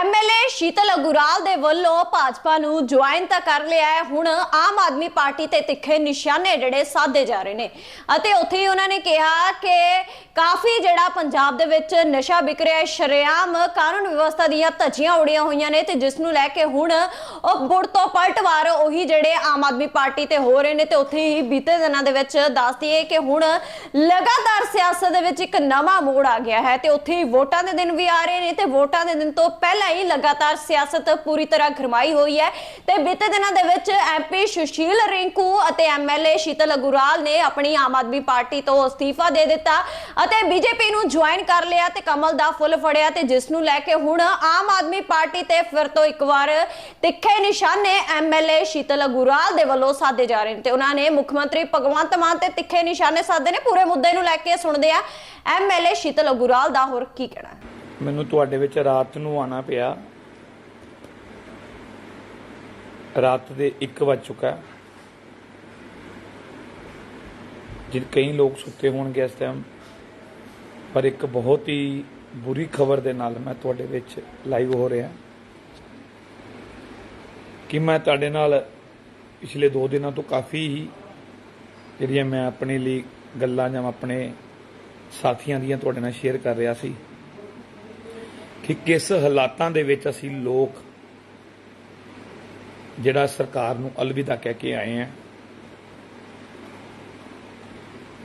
MLA Sheetal ਅਗੁਰਾਲ ਦੇ ਵੱਲੋਂ ਭਾਜਪਾ ਨੂੰ ਜੁਆਇਨ ਤਾਂ ਕਰ ਲਿਆ ਹੈ। ਹੁਣ ਆਮ ਆਦਮੀ ਪਾਰਟੀ ਤੇ ਤਿੱਖੇ ਨਿਸ਼ਾਨੇ ਜਿਹੜੇ ਸਾਧੇ ਜਾ ਰਹੇ ਨੇ। ਅਤੇ ਉੱਥੇ ਹੀ ਉਹਨਾਂ ਨੇ ਕਿਹਾ ਕਿ ਕਾਫੀ ਜਿਹੜਾ ਪੰਜਾਬ ਦੇ ਵਿੱਚ ਨਸ਼ਾ ਵਿਕ ਰਿਹਾ ਹੈ, ਸ਼ਰੇਆਮ ਕਾਨੂੰਨ ਵਿਵਸਥਾ ਦੀਆਂ ਧੱਜੀਆਂ ਉੜੀਆਂ ਹੋਈਆਂ ਨੇ ਤੇ ਜਿਸ ਨੂੰ ਲੈ ਕੇ ਹੁਣ ਉਹ ਬੁੜ ਤੋਂ ਪਲਟਵਾਰ ਉਹੀ ਜਿਹੜੇ ਆਮ ਆਦਮੀ ਪਾਰਟੀ ਤੇ ਹੋ ਰਹੇ ਨੇ ਤੇ ਉੱਥੇ ਹੀ ਬੀਤੇ ਦਿਨਾਂ ਦੇ ਵਿੱਚ ਦੱਸ ਦਈਏ ਕਿ ਹੁਣ ਲਗਾਤਾਰ ਸਿਆਸਤ ਦੇ ਵਿੱਚ ਇੱਕ ਨਵਾਂ ਮੋੜ ਆ ਗਿਆ ਹੈ ਤੇ ਉੱਥੇ ਹੀ ਵੋਟਾਂ ਦੇ ਦਿਨ ਵੀ ਆ ਰਹੇ ਨੇ ਤੇ ਵੋਟਾਂ ਦੇ ਦਿਨ ਤੋਂ ਪਹਿਲਾਂ ਹੀ ਲਗਾਤਾਰ ਸਿਆਸਤ ਪੂਰੀ ਤਰ੍ਹਾਂ ਗਰਮਾਈ ਹੋਈ ਹੈ ਤੇ ਬੀਤੇ ਦਿਨਾਂ ਦੇ ਵਿੱਚ ਐਮਪੀ ਸੁਸ਼ੀਲ ਰਿੰਕੂ ਅਤੇ ਐਮਐਲਏ ਸ਼ੀਤਲ ਅਗੁਰਾਲ ਨੇ ਆਪਣੀ ਆਮ ਆਦਮੀ ਪਾਰਟੀ ਤੋਂ ਅਸਤੀਫਾ ਦੇ ਦਿੱਤਾ ਅਤੇ ਬੀਜੇਪੀ ਨੂੰ ਜੁਆਇਨ ਕਰ ਲਿਆ ਤੇ ਕਮਲ ਦਾ ਫੁੱਲ ਫੜਿਆ ਤੇ ਜਿਸ ਨੂੰ ਲੈ ਕੇ ਹੁਣ ਆਮ ਆਦਮੀ ਪਾਰਟੀ ਤੇ ਫਿਰ ਤੋਂ ਇੱਕ ਵਾਰ ਤਿੱਖੇ ਨਿਸ਼ਾਨੇ ਐਮਐਲਏ ਸ਼ੀਤਲ ਅਗੁਰਾਲ ਦੇ ਵੱਲੋਂ ਸਾਧੇ ਜਾ ਰਹੇ ਨੇ ਤੇ ਉਹਨਾਂ ਨੇ ਮੁੱਖ ਮੰਤਰੀ ਭਗਵੰਤ ਮਾਨ ਤੇ ਤਿੱਖੇ ਨਿਸ਼ਾਨੇ ਸਾਧੇ ਨੇ। ਪੂਰੇ ਮੁੱਦੇ ਨੂੰ ਲੈ ਕੇ ਸੁਣਦੇ ਆ ਐਮਐਲਏ ਸ਼ੀਤਲ ਅਗੁਰਾਲ ਦਾ ਹੋਰ ਕੀ ਕਹਿਣਾ ਹੈ? ਮੈਨੂੰ ਤੁਹਾਡੇ ਵਿੱਚ ਰਾਤ ਨੂੰ ਆਣਾ ਪਿਆ। ਰਾਤ ਦੇ 1 ਵੱਜ ਚੁੱਕਾ ਹੈ। ਕਈ ਲੋਕ ਸੁੱਤੇ ਹੋਣਗੇ ਇਸ ਟਾਈਮ ਪਰ ਇੱਕ ਬਹੁਤ ਹੀ ਬੁਰੀ ਖਬਰ ਦੇ ਨਾਲ ਮੈਂ ਤੁਹਾਡੇ ਵਿੱਚ ਲਾਈਵ ਹੋ ਰਿਹਾ। ਕਿ ਮੈਂ ਤੁਹਾਡੇ ਨਾਲ ਪਿਛਲੇ 2 ਦਿਨਾਂ ਤੋਂ ਕਾਫੀ ਹੀ ਜਿਹੜੀਆਂ ਮੈਂ ਆਪਣੇ ਲਈ ਗੱਲਾਂ ਜਾਂ ਆਪਣੇ ਸਾਥੀਆਂ ਦੀਆਂ ਤੁਹਾਡੇ ਨਾਲ ਸ਼ੇਅਰ ਕਰ ਰਿਹਾ ਸੀ। ਕਿ ਕਿਸ ਹਾਲਾਤਾਂ ਦੇ ਵਿੱਚ ਅਸੀਂ ਲੋਕ ਜਿਹੜਾ ਸਰਕਾਰ ਨੂੰ ਅਲਵਿਦਾ ਕਹਿ ਕੇ ਆਏ ਆ,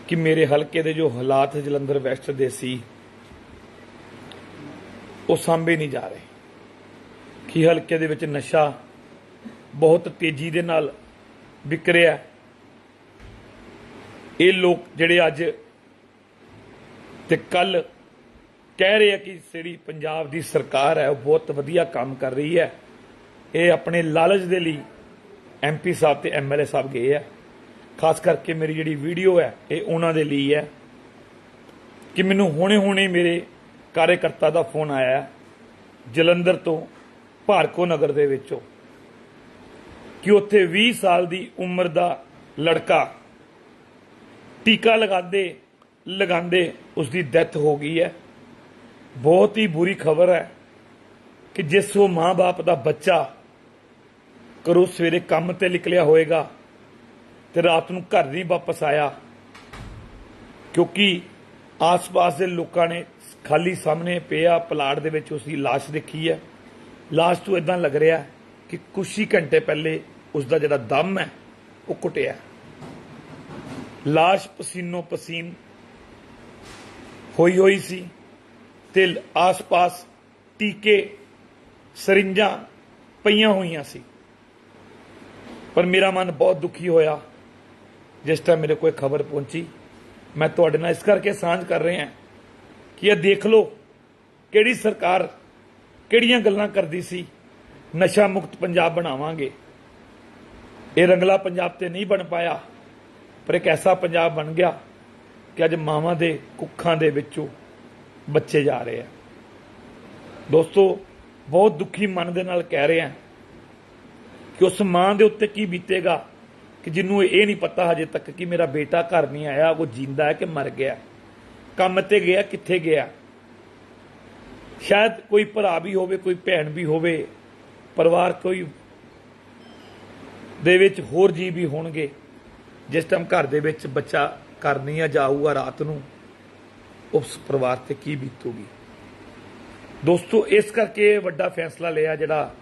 ਕਿ ਮੇਰੇ ਹਲਕੇ ਦੇ ਜੋ ਹਾਲਾਤ ਜਲੰਧਰ ਵੈਸਟ ਦੇ ਸੀ, ਉਹ ਸਾਂਭੇ ਨਹੀਂ ਜਾ ਰਹੇ। ਕਿ ਹਲਕੇ ਦੇ ਵਿੱਚ ਨਸ਼ਾ ਬਹੁਤ ਤੇਜ਼ੀ ਦੇ ਨਾਲ ਵਿਕ ਰਿਹਾ ਇਹ ਲੋਕ ਜਿਹੜੇ ਅੱਜ ਤੇ ਕੱਲ ਕਹਿ ਰਹੇ ਆ ਕਿ ਜਿਹੜੀ ਪੰਜਾਬ ਦੀ ਸਰਕਾਰ ਹੈ, ਉਹ ਬਹੁਤ ਵਧੀਆ ਕੰਮ ਕਰ ਰਹੀ ਹੈ। ਇਹ ਆਪਣੇ ਲਾਲਚ ਦੇ ਲਈ ਐਮਪੀ ਸਾਹਿਬ ਤੇ ਐਮਐਲਏ ਸਾਹਿਬ ਗਏ ਆ। ਖਾਸ ਕਰਕੇ ਮੇਰੀ ਜਿਹੜੀ ਵੀਡੀਓ ਹੈ, ਇਹ ਉਹਨਾਂ ਦੇ ਲਈ ਹੈ ਕਿ ਮੈਨੂੰ ਹੁਣੇ-ਹੁਣੇ ਮੇਰੇ ਕਾਰਜਕਰਤਾ ਦਾ ਫੋਨ ਆਇਆ ਜਲੰਧਰ ਤੋਂ ਭਾਰਕੋ ਨਗਰ ਦੇ ਵਿੱਚੋਂ ਕਿ ਉੱਥੇ 20 ਸਾਲ ਦੀ ਉਮਰ ਦਾ ਲੜਕਾ ਟੀਕਾ ਲਗਾਉਂਦੇ ਲਗਾਉਂਦੇ ਉਸ ਦੀ ਡੈਥ ਹੋ ਗਈ ਹੈ। ਬਹੁਤ ਹੀ ਬੁਰੀ ਖਬਰ ਹੈ ਕਿ ਜਿਸ ਉਹ ਮਾਂ-ਬਾਪ ਦਾ ਬੱਚਾ ਕਰੋ ਸਵੇਰੇ ਕੰਮ ਤੇ ਨਿਕਲਿਆ ਹੋਏਗਾ ਤੇ ਰਾਤ ਨੂੰ ਘਰ ਨਹੀਂ ਵਾਪਸ ਆਇਆ, ਕਿਉਂਕਿ ਆਸ-ਪਾਸ ਦੇ ਲੋਕਾਂ ਨੇ ਖਾਲੀ ਸਾਹਮਣੇ ਪਿਆ ਪਲਾਟ ਦੇ ਵਿੱਚ ਉਸ ਦੀ ਲਾਸ਼ ਦੇਖੀ ਹੈ। ਲਾਸ਼ ਤੋਂ ਇਦਾਂ ਲੱਗ ਰਿਹਾ ਕਿ ਕੁਛ ਹੀ ਘੰਟੇ ਪਹਿਲੇ ਉਸ ਦਾ ਜਿਹੜਾ ਦਮ ਹੈ, ਉਹ ਘੁੱਟਿਆ ਲਾਸ਼ ਪਸੀਨੋ ਪਸੀਨ ਹੋਈ ਹੋਈ ਸੀ। ਤੇ ਆਸ-ਪਾਸ, ਟੀਕੇ, ਸਰਿੰਜਾਂ ਪਈਆਂ ਹੋਈਆਂ ਸੀ। ਪਰ ਮੇਰਾ ਮਨ ਬਹੁਤ ਦੁਖੀ ਹੋਇਆ। ਜਿਸ ਟਾਈਮ ਮੇਰੇ ਕੋਲ ਖਬਰ ਪਹੁੰਚੀ, ਮੈਂ ਤੁਹਾਡੇ ਨਾਲ ਇਸ ਕਰਕੇ ਸਾਂਝ ਕਰ ਰਿਹਾ ਕਿ ਇਹ ਦੇਖ ਲਓ ਕਿਹੜੀ ਸਰਕਾਰ ਕਿਹੜੀਆਂ ਗੱਲਾਂ ਕਰਦੀ ਸੀ, ਨਸ਼ਾ ਮੁਕਤ ਪੰਜਾਬ ਬਣਾਵਾਂਗੇ। ਇਹ ਰੰਗਲਾ ਪੰਜਾਬ ਤੇ ਨਹੀਂ ਬਣ ਪਾਇਆ, ਪਰ ਇੱਕ ਐਸਾ ਪੰਜਾਬ ਬਣ ਗਿਆ ਕਿ ਅੱਜ ਮਾਵਾਂ ਦੇ ਕੁੱਖਾਂ ਦੇ ਵਿੱਚੋਂ ਬੱਚੇ ਜਾ ਰਹੇ ਆ। ਦੋਸਤੋ, ਬਹੁਤ ਦੁਖੀ ਮਨ ਦੇ ਨਾਲ ਕਹਿ ਰਿਹਾ ਕਿ ਉਸ ਮਾਂ ਦੇ ਉੱਤੇ ਕੀ ਬੀਤੇਗਾ ਕਿ ਜਿਹਨੂੰ ਇਹ ਨਹੀਂ ਪਤਾ ਹਜੇ ਤੱਕ ਕਿ ਮੇਰਾ ਬੇਟਾ ਘਰ ਨਹੀਂ ਆਇਆ, ਉਹ ਜਿੰਦਾ ਹੈ ਕਿ ਮਰ ਗਿਆ ਕੰਮ ਤੇ ਗਿਆ, ਕਿੱਥੇ ਗਿਆ? ਸ਼ਾਇਦ ਕੋਈ ਭਰਾ ਵੀ ਹੋਵੇ, ਕੋਈ ਭੈਣ ਵੀ ਹੋਵੇ, ਪਰਿਵਾਰ ਕੋਈ ਦੇ ਵਿੱਚ ਹੋਰ ਜੀ ਵੀ ਹੋਣਗੇ। ਜਿਸ ਟਾਈਮ ਘਰ ਦੇ ਵਿੱਚ ਬੱਚਾ ਘਰ ਨਹੀਂ ਆ, ਜਾਊਗਾ ਰਾਤ ਨੂੰ। ਉਸ ਪਰਿਵਾਰ ਤੇ ਕੀ ਬੀਤੂਗੀ। ਦੋਸਤੋ, ਇਸ ਕਰਕੇ ਇਹ ਵੱਡਾ ਫੈਸਲਾ ਲਿਆ ਜਿਹੜਾ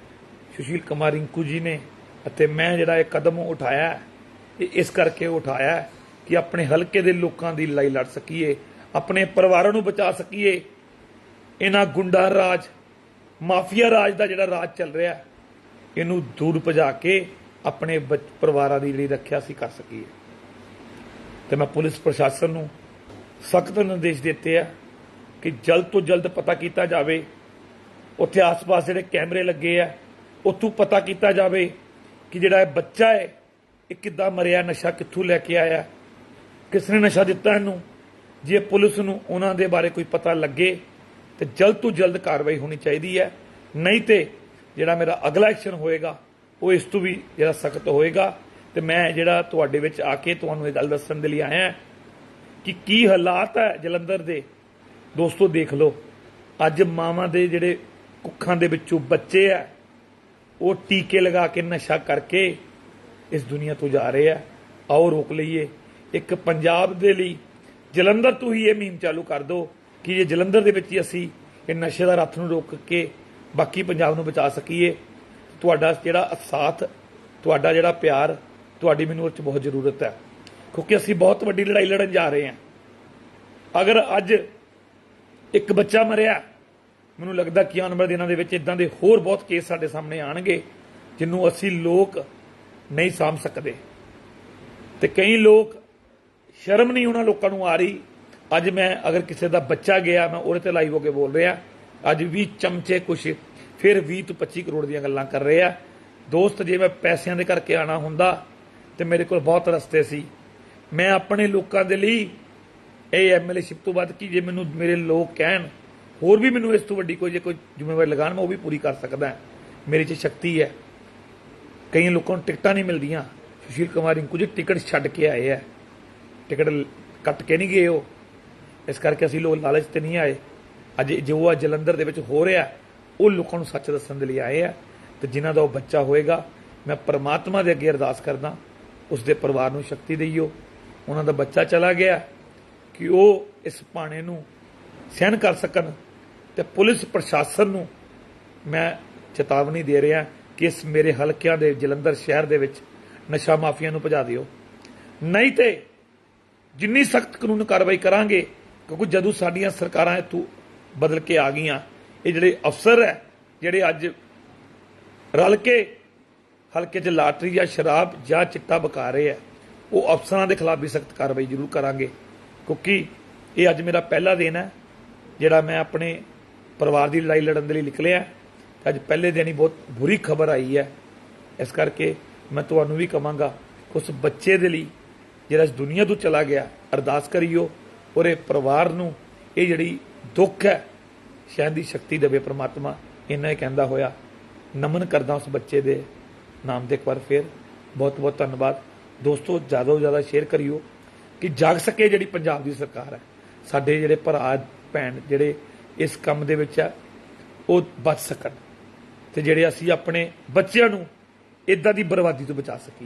ਸੁਸ਼ੀਲ ਕੁਮਾਰ ਰਿੰਕੂ ਜੀ ਨੇ ਅਤੇ ਮੈਂ ਜਿਹੜਾ ਇਹ ਕਦਮ ਉਠਾਇਆ ਇਹ ਇਸ ਕਰਕੇ ਉਠਾਇਆ ਕਿ ਆਪਣੇ ਹਲਕੇ ਦੇ ਲੋਕਾਂ ਦੀ ਲੜਾਈ ਲੜ ਸਕੀਏ, ਆਪਣੇ ਪਰਿਵਾਰਾਂ ਨੂੰ ਬਚਾ ਸਕੀਏ। ਇਹਨਾਂ ਗੁੰਡਾ ਰਾਜ, ਮਾਫੀਆ ਰਾਜ ਦਾ ਜਿਹੜਾ ਰਾਜ ਚੱਲ ਰਿਹਾ ਇਹਨੂੰ ਦੂਰ ਭਜਾ ਕੇ ਆਪਣੇ ਬੱਚ- ਪਰਿਵਾਰਾਂ ਦੀ ਜਿਹੜੀ ਰੱਖਿਆ ਸੀ ਕਰ ਸਕੀਏ। ਤੇ ਮੈਂ ਪੁਲਿਸ ਪ੍ਰਸ਼ਾਸਨ ਨੂੰ ਸਖਤ ਨਿਰਦੇਸ਼ ਦਿੱਤੇ ਆ ਕਿ ਜਲਦ ਤੋਂ ਜਲਦ ਪਤਾ ਕੀਤਾ ਜਾਵੇ। ਉੱਥੇ ਆਸ-ਪਾਸ ਜਿਹੜੇ ਕੈਮਰੇ ਲੱਗੇ ਆ, ਉੱਥੋਂ ਪਤਾ ਕੀਤਾ ਜਾਵੇ ਕਿ ਜਿਹੜਾ ਇਹ ਬੱਚਾ ਹੈ, ਇਹ ਕਿੱਦਾਂ ਮਰਿਆ, ਨਸ਼ਾ ਕਿੱਥੋਂ ਲੈ ਕੇ ਆਇਆ। ਕਿਸ ਨੇ ਨਸ਼ਾ ਦਿੱਤਾ ਇਹਨੂੰ? ਜੇ ਪੁਲਿਸ ਨੂੰ ਉਹਨਾਂ ਦੇ ਬਾਰੇ ਕੋਈ ਪਤਾ ਲੱਗੇ, ਤੇ ਜਲਦ ਤੋਂ ਜਲਦ ਕਾਰਵਾਈ ਹੋਣੀ ਚਾਹੀਦੀ ਹੈ। ਨਹੀਂ ਤੇ ਜਿਹੜਾ ਮੇਰਾ ਅਗਲਾ ਐਕਸ਼ਨ ਹੋਏਗਾ, ਉਹ ਇਸ ਤੋਂ ਵੀ ਜਿਹੜਾ ਸਖਤ ਹੋਏਗਾ। ਤੇ ਮੈਂ ਜਿਹੜਾ ਤੁਹਾਡੇ ਵਿੱਚ ਆ ਕੇ ਤੁਹਾਨੂੰ ਇਹ ਗੱਲ ਦੱਸਣ ਦੇ ਲਈ ਆਇਆ ਕਿ ਕੀ ਹਾਲਾਤ ਹੈ ਜਲੰਧਰ ਦੇ? ਦੋਸਤੋ, ਦੇਖ ਲਓ। ਅੱਜ ਮਾਵਾਂ ਦੇ ਜਿਹੜੇ ਕੁੱਖਾਂ ਦੇ ਵਿੱਚੋਂ ਬੱਚੇ ਆ ਉਹ ਟੀਕੇ ਲਗਾ ਕੇ ਨਸ਼ਾ ਕਰਕੇ ਇਸ ਦੁਨੀਆ ਤੋਂ ਜਾ ਰਹੇ ਆ ਆਓ ਰੋਕ ਲਈਏ। ਇੱਕ ਪੰਜਾਬ ਦੇ ਲਈ ਜਲੰਧਰ ਤੋਂ ਹੀ ਇਹ ਮੀਮ ਚਾਲੂ ਕਰ ਦਿਓ ਕਿ ਜੇ ਜਲੰਧਰ ਦੇ ਵਿੱਚ ਹੀ ਅਸੀਂ ਇਹ ਨਸ਼ੇ ਦਾ ਰੱਥ ਨੂੰ ਰੋਕ ਕੇ ਬਾਕੀ ਪੰਜਾਬ ਨੂੰ ਬਚਾ ਸਕੀਏ, ਤੁਹਾਡਾ ਜਿਹੜਾ ਸਾਥ, ਤੁਹਾਡਾ ਜਿਹੜਾ ਪਿਆਰ, ਤੁਹਾਡੀ ਮੈਨੂੰ ਉਹ 'ਚ ਬਹੁਤ ਜ਼ਰੂਰਤ ਹੈ। ਕਿਉਂਕਿ ਅਸੀਂ ਬਹੁਤ ਵੱਡੀ ਲੜਾਈ ਲੜਨ ਜਾ ਰਹੇ ਹਾਂ। ਅਗਰ ਅੱਜ ਇੱਕ ਬੱਚਾ ਮਰਿਆ, ਮੈਨੂੰ ਲੱਗਦਾ ਕਿ ਆਉਣ ਵਾਲੇ ਦਿਨਾਂ ਦੇ ਵਿੱਚ ਇਦਾਂ ਦੇ ਹੋਰ ਬਹੁਤ ਕੇਸ ਸਾਡੇ ਸਾਹਮਣੇ ਆਣਗੇ ਜਿਹਨੂੰ ਅਸੀਂ ਲੋਕ ਨਹੀਂ ਸਾਂਭ ਸਕਦੇ। ਤੇ ਕਈ ਲੋਕ ਸ਼ਰਮ ਨਹੀਂ ਉਹਨਾਂ ਲੋਕਾਂ ਨੂੰ ਆ ਰਹੀ, ਅੱਜ ਮੈਂ ਅਗਰ ਕਿਸੇ ਦਾ ਬੱਚਾ ਗਿਆ, ਮੈਂ ਉਹਦੇ ਤੇ ਲਾਈਵ ਹੋ ਕੇ ਬੋਲ ਰਿਹਾ, ਅੱਜ 20 ਚਮਚੇ ਕੁਛ, ਫਿਰ 20 ਤੋਂ 25 ਕਰੋੜ ਦੀਆਂ ਗੱਲਾਂ ਕਰ ਰਹੇ। ਆ ਦੋਸਤ, ਜੇ ਮੈਂ ਪੈਸਿਆਂ ਦੇ ਕਰਕੇ ਆਣਾ ਹੁੰਦਾ, ਤੇ ਮੇਰੇ ਕੋਲ ਬਹੁਤ ਰਸਤੇ ਸੀ। ਮੈਂ ਆਪਣੇ ਲੋਕਾਂ ਦੇ ਲਈ ਇਹ ਐਮਐਲਏਸ਼ਿਪ ਤੋਂ ਬਾਅਦ ਕੀ ਜੇ ਮੈਨੂੰ ਮੇਰੇ ਲੋਕ ਕਹਿਣ, ਹੋਰ ਵੀ ਮੈਨੂੰ ਇਸ ਤੋਂ ਵੱਡੀ ਕੋਈ ਜੇ ਕੋਈ ਜ਼ਿੰਮੇਵਾਰੀ ਲਗਾਣ ਮੈਂ ਉਹ ਵੀ ਪੂਰੀ ਕਰ ਸਕਦਾ ਮੇਰੇ 'ਚ ਸ਼ਕਤੀ ਹੈ। ਕਈ ਲੋਕਾਂ ਨੂੰ ਟਿਕਟਾਂ ਨਹੀਂ ਮਿਲਦੀਆਂ। ਸੁਸ਼ੀਲ ਕੁਮਾਰ ਰਿੰਕੂ ਜੀ ਟਿਕਟ ਛੱਡ ਕੇ ਆਏ ਆ। ਟਿਕਟ ਕੱਟ ਕੇ ਨਹੀਂ ਗਏ ਉਹ। ਇਸ ਕਰਕੇ ਅਸੀਂ ਲੋਕ ਲਾਲਚ ਤੇ ਨਹੀਂ ਆਏ। ਅੱਜ ਜੋ ਆ ਜਲੰਧਰ ਦੇ ਵਿੱਚ ਹੋ ਰਿਹਾ, ਉਹ ਲੋਕਾਂ ਨੂੰ ਸੱਚ ਦੱਸਣ ਦੇ ਲਈ ਆਏ ਆ। ਤੇ ਜਿਨ੍ਹਾਂ ਦਾ ਉਹ ਬੱਚਾ ਹੋਏਗਾ, ਮੈਂ ਪਰਮਾਤਮਾ ਦੇ ਅੱਗੇ ਅਰਦਾਸ ਕਰਦਾ, ਉਸ ਦੇ ਪਰਿਵਾਰ ਨੂੰ ਸ਼ਕਤੀ ਦੇਈਓ। ਉਹਨਾਂ ਦਾ ਬੱਚਾ ਚਲਾ ਗਿਆ ਕਿ ਉਹ ਇਸ ਭਾਣੇ ਨੂੰ ਸਹਿਣ ਕਰ ਸਕਣ ਤੇ ਪੁਲਿਸ ਪ੍ਰਸ਼ਾਸਨ ਨੂੰ ਮੈਂ ਚੇਤਾਵਨੀ ਦੇ ਰਿਹਾ ਕਿ ਇਸ ਮੇਰੇ ਹਲਕਿਆਂ ਦੇ ਜਲੰਧਰ ਸ਼ਹਿਰ ਦੇ ਵਿੱਚ ਨਸ਼ਾ ਮਾਫੀਆ ਨੂੰ ਭਜਾ ਦਿਓ। ਨਹੀਂ ਤੇ ਜਿੰਨੀ ਸਖਤ ਕਾਨੂੰਨ ਕਾਰਵਾਈ ਕਰਾਂਗੇ, ਕਿਉਂਕਿ ਜਦੋਂ ਸਾਡੀਆਂ ਸਰਕਾਰਾਂ ਇਤੋਂ ਬਦਲ ਕੇ ਆ ਗਈਆਂ, ਇਹ ਜਿਹੜੇ ਅਫਸਰ ਹੈ, ਜਿਹੜੇ ਅੱਜ ਰਲ ਕੇ ਹਲਕੇ 'ਚ ਲਾਟਰੀ ਜਾਂ ਸ਼ਰਾਬ ਜਾਂ ਚਿੱਟਾ ਬਕਾ ਰਹੇ ਆ ਉਹ ਅਫਸਰਾਂ ਦੇ ਖਿਲਾਫ ਵੀ ਸਖਤ ਕਾਰਵਾਈ ਜ਼ਰੂਰ ਕਰਾਂਗੇ। ਕਿਉਂਕਿ ਇਹ ਅੱਜ ਮੇਰਾ ਪਹਿਲਾ ਦਿਨ ਹੈ, ਜਿਹੜਾ ਮੈਂ ਆਪਣੇ ਪਰਿਵਾਰ ਦੀ ਲੜਾਈ ਲੜਨ ਦੇ ਲਈ ਨਿਕਲਿਆ ਤੇ ਅੱਜ ਪਹਿਲੇ ਦਿਨ ਹੀ ਬਹੁਤ ਬੁਰੀ ਖਬਰ ਆਈ ਹੈ। ਇਸ ਕਰਕੇ ਮੈਂ ਤੁਹਾਨੂੰ ਵੀ ਕਹਾਂਗਾ ਉਸ ਬੱਚੇ ਦੇ ਲਈ ਜਿਹੜਾ ਇਸ ਦੁਨੀਆ ਤੋਂ ਚਲਾ ਗਿਆ, ਅਰਦਾਸ ਕਰਿਓ ਇਹ ਪਰਿਵਾਰ ਨੂੰ ਇਹ ਜਿਹੜੀ ਦੁੱਖ ਹੈ ਸ਼ਾਇਦ ਦੀ ਸ਼ਕਤੀ ਦੇਵੇ ਪ੍ਰਮਾਤਮਾ। ਇੰਨਾ ਹੀ ਕਹਿੰਦਾ ਹੋਇਆ। ਨਮਨ ਕਰਦਾ ਉਸ ਬੱਚੇ ਦੇ ਨਾਮ ਤੇ ਇੱਕ ਵਾਰ ਫੇਰ। ਬਹੁਤ ਬਹੁਤ ਧੰਨਵਾਦ। ਦੋਸਤੋ, ਜ਼ਿਆਦਾ ਤੋਂ ਜ਼ਿਆਦਾ ਸ਼ੇਅਰ ਕਰਿਓ ਕਿ ਜਾਗ ਸਕੇ ਜਿਹੜੀ ਪੰਜਾਬ ਦੀ ਸਰਕਾਰ ਹੈ। ਸਾਡੇ ਜਿਹੜੇ ਭਰਾ, ਭੈਣ ਜਿਹੜੇ ਇਸ ਕੰਮ ਦੇ ਵਿੱਚ ਆ, ਉਹ ਬਚ ਸਕਣ ਤੇ ਜਿਹੜੇ ਅਸੀਂ ਆਪਣੇ ਬੱਚਿਆਂ ਨੂੰ ਇਦਾਂ ਦੀ ਬਰਬਾਦੀ ਤੋਂ ਬਚਾ ਸਕੀਏ।